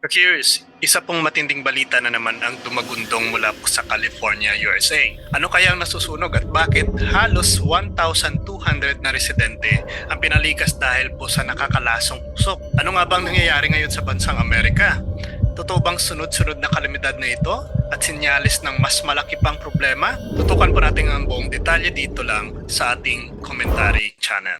Curious, isa pong matinding balita na naman ang dumagundong mula po sa California, USA. Ano kaya ang nasusunog at bakit halos 1,200 na residente ang pinalikas dahil po sa nakakalasong usok? Ano nga bang nangyayari ngayon sa bansang Amerika? Totoo bang sunod-sunod na kalamidad na ito at sinyalis ng mas malaki pang problema? Tutukan po natin ang buong detalye dito lang sa ating commentary channel.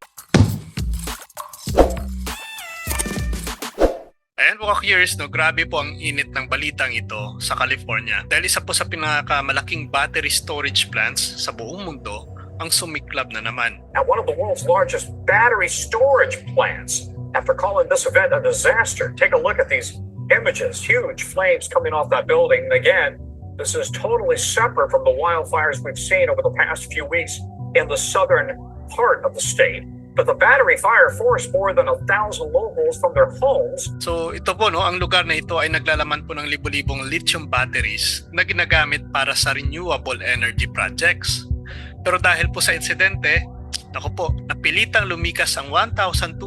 Ayan po ka-curious, no? grabe po ang init ng balitang ito sa California. Dahil isa po sa pinakamalaking battery storage plants sa buong mundo ang sumiklab na naman. at one of the world's largest battery storage plants. After calling this event a disaster, take a look at these images huge flames coming off that building. Again, this is totally separate from the wildfires we've seen over the past few weeks in the southern part of the state. But the battery fire forced more than a thousand locals from their homes So ito po, no, ang lugar na ito ay naglalaman po ng libo-libong lithium batteries na ginagamit para sa renewable energy projects. Pero dahil po sa insidente, ako po, napilitang lumikas ang 1,200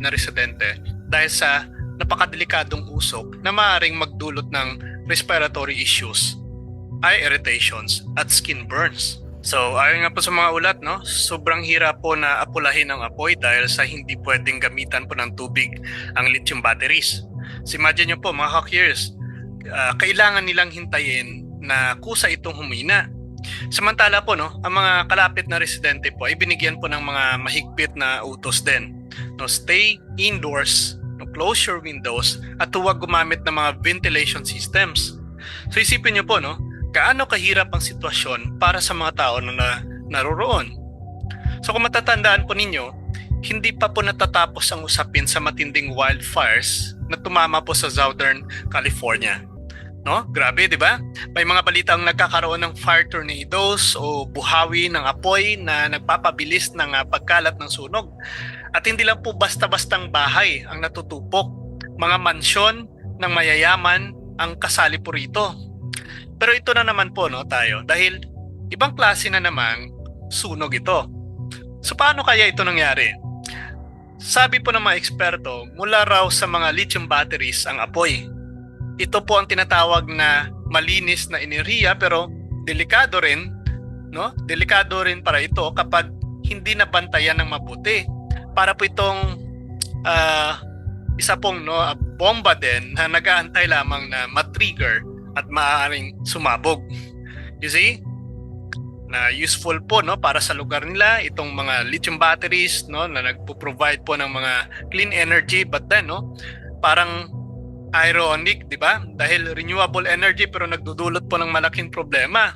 na residente dahil sa napakadelikadong usok na maaaring magdulot ng respiratory issues, eye irritations, at skin burns. So, ayon nga po sa mga ulat, no, sobrang hirap po na apulahin ang apoy dahil sa hindi pwedeng gamitan po ng tubig ang lithium batteries. So, imagine nyo po, mga hawkers, ah, kailangan nilang hintayin na kusa itong humina. Samantala po, no, ang mga kalapit na residente po ay binigyan po ng mga mahigpit na utos din. No, stay indoors, no, close your windows, at huwag gumamit ng mga ventilation systems. So isipin nyo po, no, gaano kahirap ang sitwasyon para sa mga tao na, na naroroon. So kung matatandaan po ninyo, hindi pa po natatapos ang usapin sa matinding wildfires na tumama po sa Southern California. No? Grabe, di ba? May mga balitang nagkakaroon ng fire tornadoes o buhawi ng apoy na nagpapabilis ng ah, pagkalat ng sunog. At hindi lang po basta-bastang bahay ang natutupok. Mga mansyon ng mayayaman ang kasali po rito. Pero ito na naman po no tayo dahil ibang klase na namang sunog ito. So paano kaya ito nangyari? Sabi po ng mga eksperto, mula raw sa mga lithium batteries ang apoy. Ito po ang tinatawag na malinis na enerhiya pero delikado rin, no? Delikado rin para ito kapag hindi nabantayan ng mabuti. Para po itong ah, isa pong no, bomba din na nag-aantay lamang na matrigger at maaaring sumabog. You see? Na useful po no para sa lugar nila itong mga lithium batteries no na nagpo-provide po ng mga clean energy but then no parang ironic, 'di ba? Dahil renewable energy pero nagdudulot po ng malaking problema.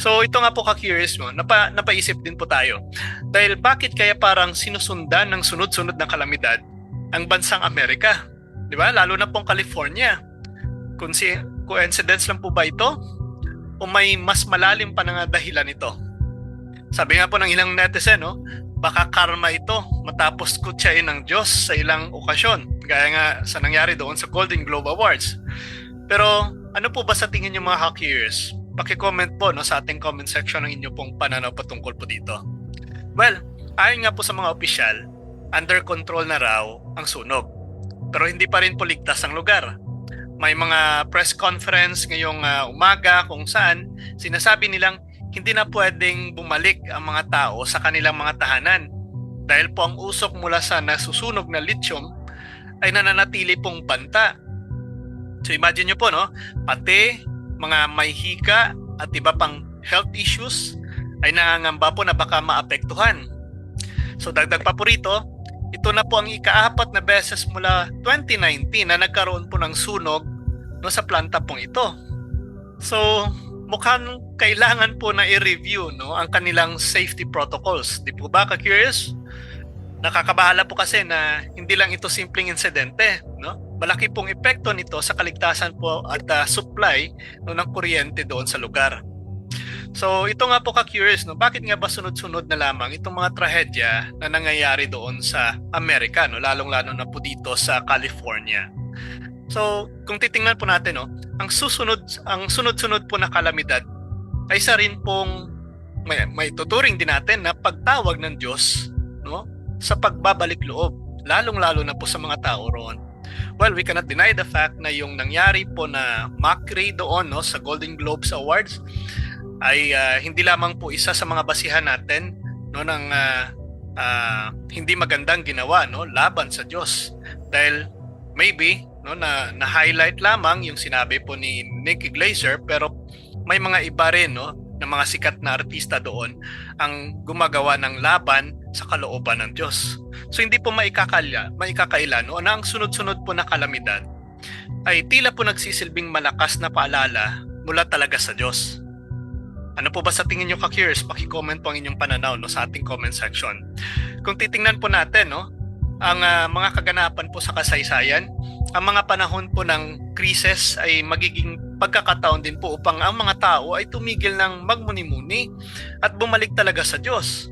So ito nga po ka-curious mo, napa, napaisip din po tayo. Dahil bakit kaya parang sinusundan ng sunod-sunod na kalamidad ang bansang Amerika? 'Di ba? Lalo na pong California. Kung si coincidence lang po ba ito? O may mas malalim pa na nga dahilan ito? Sabi nga po ng ilang netizen, no? baka karma ito matapos kutsain ng Diyos sa ilang okasyon. Gaya nga sa nangyari doon sa Golden Globe Awards. Pero ano po ba sa tingin niyo mga hockeyers? Paki-comment po no, sa ating comment section ng inyo pong pananaw patungkol po dito. Well, ayon nga po sa mga opisyal, under control na raw ang sunog. Pero hindi pa rin po ligtas ang lugar. May mga press conference ngayong ah, umaga kung saan sinasabi nilang hindi na pwedeng bumalik ang mga tao sa kanilang mga tahanan dahil po ang usok mula sa nasusunog na lithium ay nananatili pong banta. So imagine nyo po, no? Pati mga may hika at iba pang health issues ay nangangamba po na baka maapektuhan. So dagdag pa po rito, ito na po ang ikaapat na beses mula 2019 na nagkaroon po ng sunog no, sa planta pong ito. So mukhang kailangan po na i-review no, ang kanilang safety protocols. Di po ba ka-curious? Nakakabahala po kasi na hindi lang ito simpleng insidente, no? Malaki pong epekto nito sa kaligtasan po at ah, supply no, ng kuryente doon sa lugar. So ito nga po ka-curious, no? bakit nga ba sunod-sunod na lamang itong mga trahedya na nangyayari doon sa Amerika, no? lalong-lalo na po dito sa California. So kung titingnan po natin, no? ang susunod, ang sunod-sunod po na kalamidad ay isa rin pong may, may tuturing din natin na pagtawag ng Diyos no? sa pagbabalik loob, lalong-lalo na po sa mga tao roon. well, we cannot deny the fact na yung nangyari po na mockery doon no, sa Golden Globes Awards ay ah, hindi lamang po isa sa mga basihan natin no ng ah, ah, hindi magandang ginawa no laban sa Diyos dahil maybe no na na-highlight lamang yung sinabi po ni Nick Glazer pero may mga iba rin no ng mga sikat na artista doon ang gumagawa ng laban sa kalooban ng Diyos. So hindi po maikakala, maikakaila no na ang sunod-sunod po na kalamidad ay tila po nagsisilbing malakas na paalala mula talaga sa Diyos. Ano po ba sa tingin nyo ka-curious? Paki-comment po ang inyong pananaw no, sa ating comment section. Kung titingnan po natin, no, ang ah, mga kaganapan po sa kasaysayan, ang mga panahon po ng krisis ay magiging pagkakataon din po upang ang mga tao ay tumigil ng magmuni-muni at bumalik talaga sa Diyos.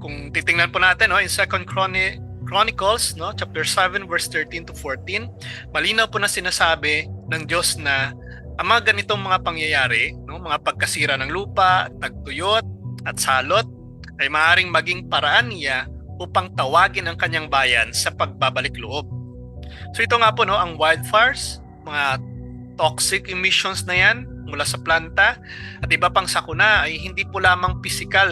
Kung titingnan po natin no, in 2 Chroni- Chronicles, no, chapter 7 verse 13 to 14, malinaw po na sinasabi ng Diyos na ang mga ganitong mga pangyayari, no, mga pagkasira ng lupa, tagtuyot at salot ay maaaring maging paraan niya upang tawagin ang kanyang bayan sa pagbabalik loob. So ito nga po no, ang wildfires, mga toxic emissions na yan mula sa planta at iba pang sakuna ay hindi po lamang physical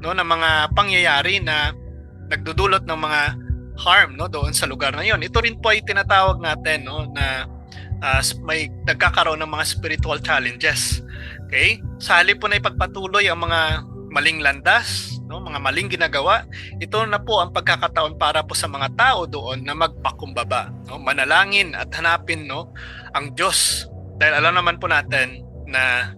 no ng mga pangyayari na nagdudulot ng mga harm no doon sa lugar na yon. Ito rin po ay tinatawag natin no na ah, may nagkakaroon ng mga spiritual challenges. Okay? Sa halip po na ipagpatuloy ang mga maling landas, no, mga maling ginagawa, ito na po ang pagkakataon para po sa mga tao doon na magpakumbaba, no, manalangin at hanapin no ang Diyos. Dahil alam naman po natin na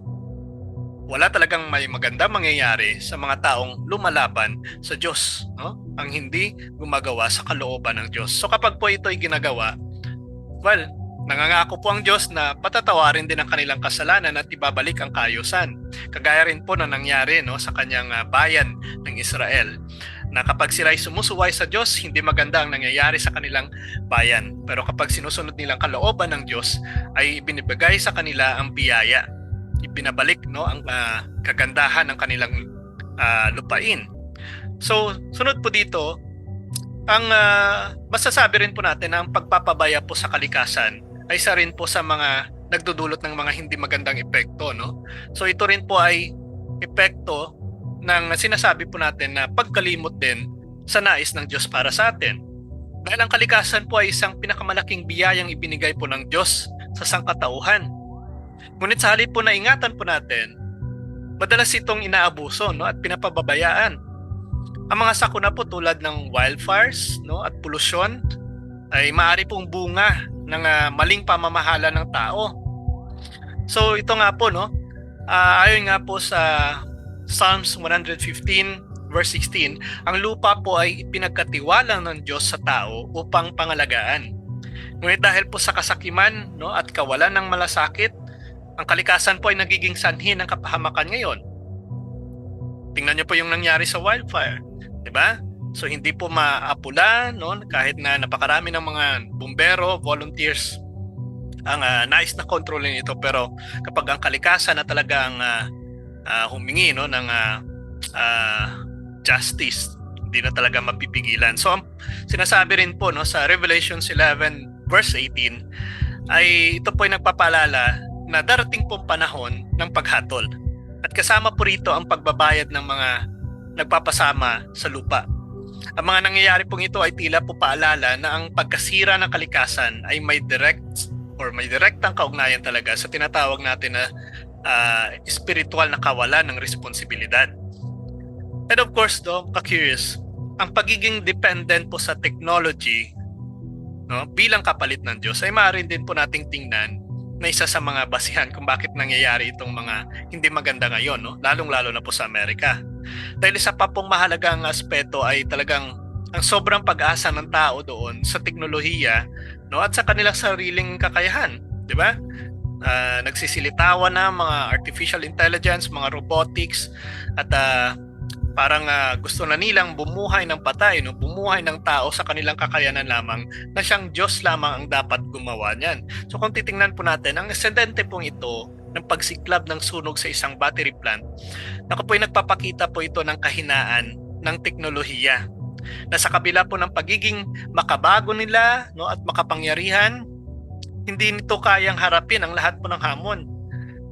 wala talagang may maganda mangyayari sa mga taong lumalaban sa Diyos, no? Ang hindi gumagawa sa kalooban ng Diyos. So kapag po ito ay ginagawa, well, nangangako po ang Diyos na patatawarin din ang kanilang kasalanan at ibabalik ang kaayusan. Kagaya rin po na nangyari no, sa kanyang ah, bayan ng Israel na kapag sila ay sumusuway sa Diyos, hindi maganda ang nangyayari sa kanilang bayan. Pero kapag sinusunod nilang kalooban ng Diyos, ay binibigay sa kanila ang biyaya. Ibinabalik no, ang ah, kagandahan ng kanilang ah, lupain. So, sunod po dito, ang ah, masasabi rin po natin na ang pagpapabaya po sa kalikasan ay isa rin po sa mga nagdudulot ng mga hindi magandang epekto. No? So ito rin po ay epekto ng sinasabi po natin na pagkalimot din sa nais ng Diyos para sa atin. Dahil ang kalikasan po ay isang pinakamalaking biyayang ibinigay po ng Diyos sa sangkatauhan. Ngunit sa halip po na ingatan po natin, madalas itong inaabuso no, at pinapababayaan. Ang mga sakuna po tulad ng wildfires no, at polusyon ay maaari pong bunga ng ah, maling pamamahala ng tao. So ito nga po no, ah, ayon nga po sa Psalms 115 verse 16, ang lupa po ay pinagkatiwala ng Diyos sa tao upang pangalagaan. Ngunit dahil po sa kasakiman no, at kawalan ng malasakit, ang kalikasan po ay nagiging sanhi ng kapahamakan ngayon. Tingnan niyo po yung nangyari sa wildfire, 'di ba? So hindi po maapula no kahit na napakarami ng mga bumbero, volunteers ang ah, nais na kontrolin ito pero kapag ang kalikasan na talagang ah, ah, humingi no ng ah, ah, justice hindi na talaga mapipigilan. So sinasabi rin po no sa Revelations 11 verse 18 ay ito po ay nagpapaalala na darating pong panahon ng paghatol. At kasama po rito ang pagbabayad ng mga nagpapasama sa lupa. Ang mga nangyayari pong ito ay tila po paalala na ang pagkasira ng kalikasan ay may direct or may direktang kaugnayan talaga sa tinatawag natin na ah, spiritual na kawalan ng responsibilidad. And of course, do, ka-curious, ang pagiging dependent po sa technology no, bilang kapalit ng Diyos ay maaari din po nating tingnan na isa sa mga basihan kung bakit nangyayari itong mga hindi maganda ngayon, no? lalong-lalo na po sa Amerika. Dahil isa pa pong mahalagang aspeto ay talagang ang sobrang pag-asa ng tao doon sa teknolohiya no? at sa kanilang sariling kakayahan. Di ba? Ah, nagsisilitawan na mga artificial intelligence, mga robotics, at ah, parang ah, gusto na nilang bumuhay ng patay, no? bumuhay ng tao sa kanilang kakayanan lamang na siyang Diyos lamang ang dapat gumawa niyan. So kung titingnan po natin, ang esedente pong ito ng pagsiklab ng sunog sa isang battery plant, naku po ay nagpapakita po ito ng kahinaan ng teknolohiya na sa kabila po ng pagiging makabago nila no at makapangyarihan hindi nito kayang harapin ang lahat po ng hamon.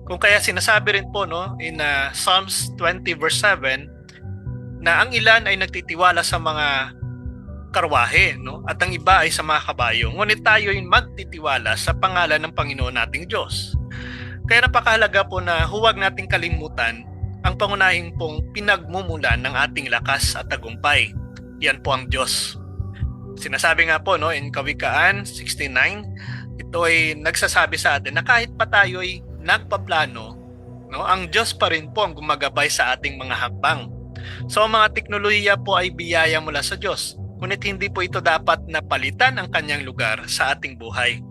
Kung kaya sinasabi rin po no in uh, Psalms 20 verse 7 na ang ilan ay nagtitiwala sa mga karwahe no at ang iba ay sa mga kabayo. Ngunit tayo ay magtitiwala sa pangalan ng Panginoon nating Diyos kaya napakahalaga po na huwag nating kalimutan ang pangunahing pong pinagmumulan ng ating lakas at tagumpay yan po ang Diyos. Sinasabi nga po no in Kawikaan 69, ito ay nagsasabi sa atin na kahit pa tayo ay nagpaplano, no, ang Diyos pa rin po ang gumagabay sa ating mga hakbang. So ang mga teknolohiya po ay biyaya mula sa Diyos. Ngunit hindi po ito dapat napalitan ang kanyang lugar sa ating buhay.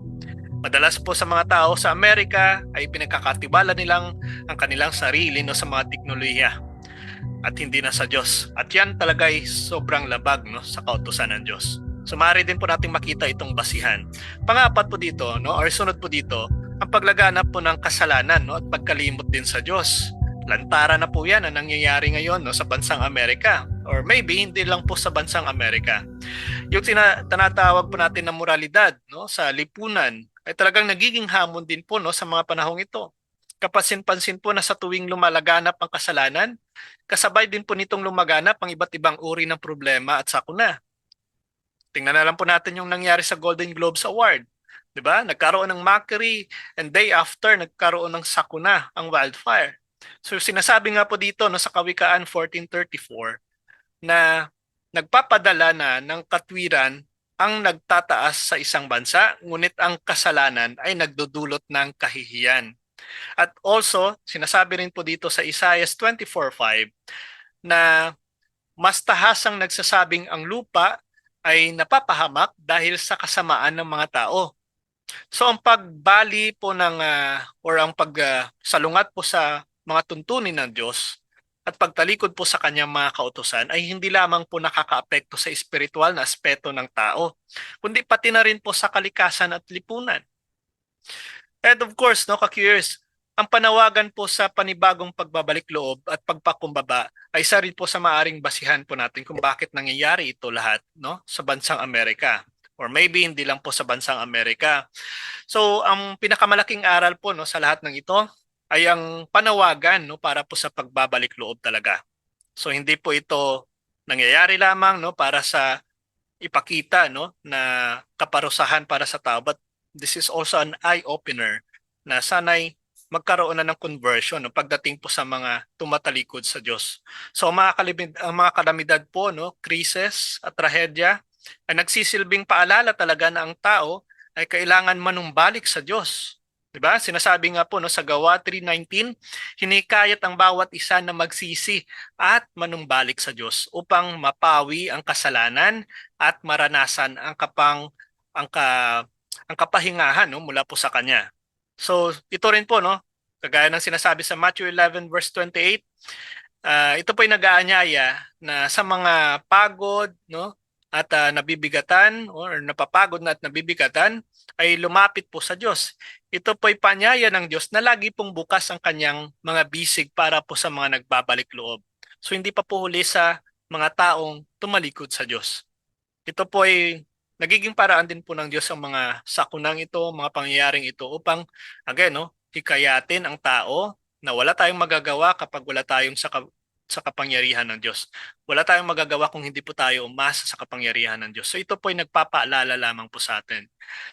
Madalas po sa mga tao sa Amerika ay pinagkakatibala nilang ang kanilang sarili no sa mga teknolohiya at hindi na sa Diyos. At yan talaga ay sobrang labag no, sa kautusan ng Diyos. So maaari din po nating makita itong basihan. Pangapat po dito, no, or sunod po dito, ang paglaganap po ng kasalanan no, at pagkalimot din sa Diyos. Lantara na po yan ang nangyayari ngayon no, sa bansang Amerika. Or maybe hindi lang po sa bansang Amerika. Yung tina- tinatawag po natin na moralidad no, sa lipunan ay talagang nagiging hamon din po no, sa mga panahong ito. Kapasin-pansin po na sa tuwing lumalaganap ang kasalanan, kasabay din po nitong lumaganap ang iba't ibang uri ng problema at sakuna. Tingnan na lang po natin yung nangyari sa Golden Globes Award. 'Di ba? Nagkaroon ng mockery and day after nagkaroon ng sakuna ang wildfire. So sinasabi nga po dito no, sa Kawikaan 1434 na nagpapadala na ng katwiran ang nagtataas sa isang bansa, ngunit ang kasalanan ay nagdudulot ng kahihiyan. At also, sinasabi rin po dito sa Isaiah 24.5 na mas tahas ang nagsasabing ang lupa ay napapahamak dahil sa kasamaan ng mga tao. So ang pagbali po ng ah, or ang pagsalungat po sa mga tuntunin ng Diyos at pagtalikod po sa kanyang mga kautosan ay hindi lamang po nakakaapekto sa espiritual na aspeto ng tao, kundi pati na rin po sa kalikasan at lipunan. And of course, no, ka-curious, ang panawagan po sa panibagong pagbabalik loob at pagpakumbaba ay isa rin po sa maaring basihan po natin kung bakit nangyayari ito lahat no, sa bansang Amerika. Or maybe hindi lang po sa bansang Amerika. So, ang pinakamalaking aral po no, sa lahat ng ito ay ang panawagan no, para po sa pagbabalik loob talaga. So, hindi po ito nangyayari lamang no, para sa ipakita no, na kaparusahan para sa tao but this is also an eye-opener na sanay magkaroon na ng conversion no, pagdating po sa mga tumatalikod sa Diyos. So mga, kalimid, ang mga kalamidad po, no, krisis at trahedya, ay nagsisilbing paalala talaga na ang tao ay kailangan manumbalik sa Diyos. 'Di ba? Sinasabi nga po no sa Gawa 3:19, hinikayat ang bawat isa na magsisi at manumbalik sa Diyos upang mapawi ang kasalanan at maranasan ang kapang ang ka ang kapahingahan no mula po sa kanya. So ito rin po no, kagaya ng sinasabi sa Matthew 11 verse 28, ah, ito po ay nag-aanyaya na sa mga pagod no at ah, nabibigatan or napapagod na at nabibigatan ay lumapit po sa Diyos. Ito po ay panyaya ng Diyos na lagi pong bukas ang kanyang mga bisig para po sa mga nagbabalik loob. So hindi pa po huli sa mga taong tumalikod sa Diyos. Ito po ay nagiging paraan din po ng Diyos ang mga sakunang ito, mga pangyayaring ito upang again no, hikayatin ang tao na wala tayong magagawa kapag wala tayong sa sa kapangyarihan ng Diyos. Wala tayong magagawa kung hindi po tayo umasa sa kapangyarihan ng Diyos. So ito po ay nagpapaalala lamang po sa atin.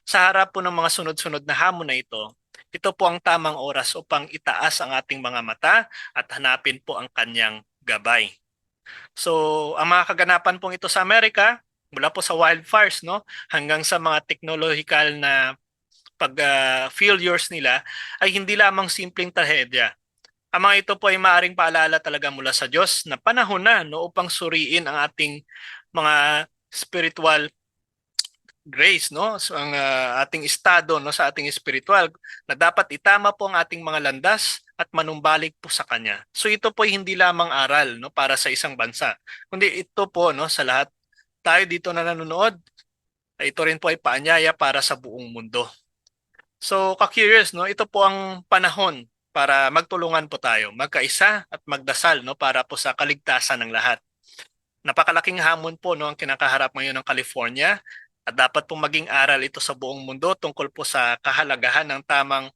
Sa harap po ng mga sunod-sunod na hamon na ito, ito po ang tamang oras upang itaas ang ating mga mata at hanapin po ang kanyang gabay. So, ang mga kaganapan pong ito sa Amerika, mula po sa wildfires no hanggang sa mga technological na pag ah, failures nila ay hindi lamang simpleng trahedya. Ang mga ito po ay maaring paalala talaga mula sa Diyos na panahon na no upang suriin ang ating mga spiritual grace no so, ang ah, ating estado no sa ating spiritual na dapat itama po ang ating mga landas at manumbalik po sa kanya. So ito po ay hindi lamang aral no para sa isang bansa kundi ito po no sa lahat tayo dito na nanonood ito rin po ay paanyaya para sa buong mundo. So ka-curious no ito po ang panahon para magtulungan po tayo magkaisa at magdasal no para po sa kaligtasan ng lahat. napakalaking hamon po no ang kinakaharap ngayon ng California at dapat pong maging aral ito sa buong mundo tungkol po sa kahalagahan ng tamang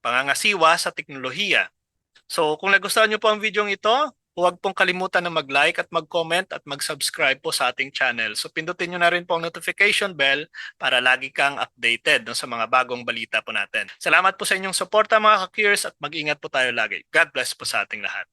pangangasiwa sa teknolohiya. So kung nagustuhan niyo po ang video ito, huwag pong kalimutan na mag-like at mag-comment at mag-subscribe po sa ating channel. So pindutin niyo na rin po ang notification bell para lagi kang updated no, sa mga bagong balita po natin. Salamat po sa inyong suporta mga ka-curious at mag-ingat po tayo lagi. God bless po sa ating lahat.